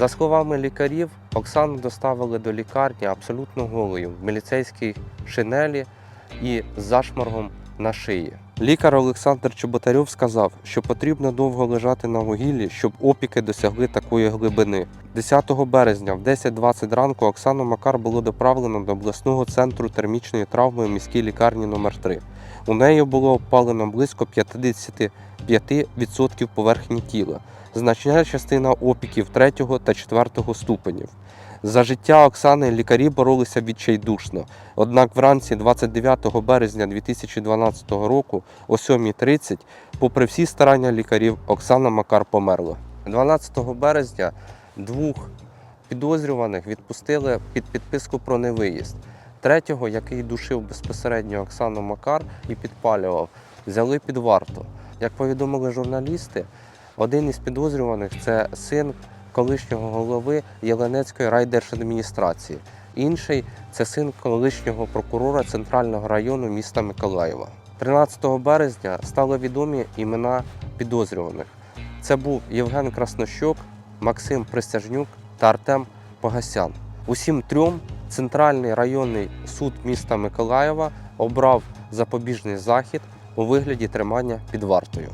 За словами лікарів, Оксану доставили до лікарні абсолютно голою в міліцейській шинелі і з зашморгом на шиї. Лікар Олександр Чеботарьов сказав, що потрібно довго лежати на вугіллі, щоб опіки досягли такої глибини. 10 березня в 10.20 ранку Оксану Макар було доправлено до обласного центру термічної травми в міській лікарні номер 3 У неї було опалено близько 55% поверхні тіла, значна частина опіків 3 та 4 ступенів. За життя Оксани лікарі боролися відчайдушно. Однак вранці 29 березня 2012 року о 7.30, попри всі старання лікарів, Оксана Макар померла. 12 березня двох підозрюваних відпустили під підписку про невиїзд. Третього, який душив безпосередньо Оксану Макар і підпалював, взяли під варту. Як повідомили журналісти, один із підозрюваних це син колишнього голови Єленецької райдержадміністрації. Інший це син колишнього прокурора центрального району міста Миколаєва. 13 березня стали відомі імена підозрюваних. Це був Євген Краснощок, Максим Пристяжнюк та Артем Погасян. Усім трьом центральний районний суд міста Миколаєва обрав запобіжний захід у вигляді тримання під вартою.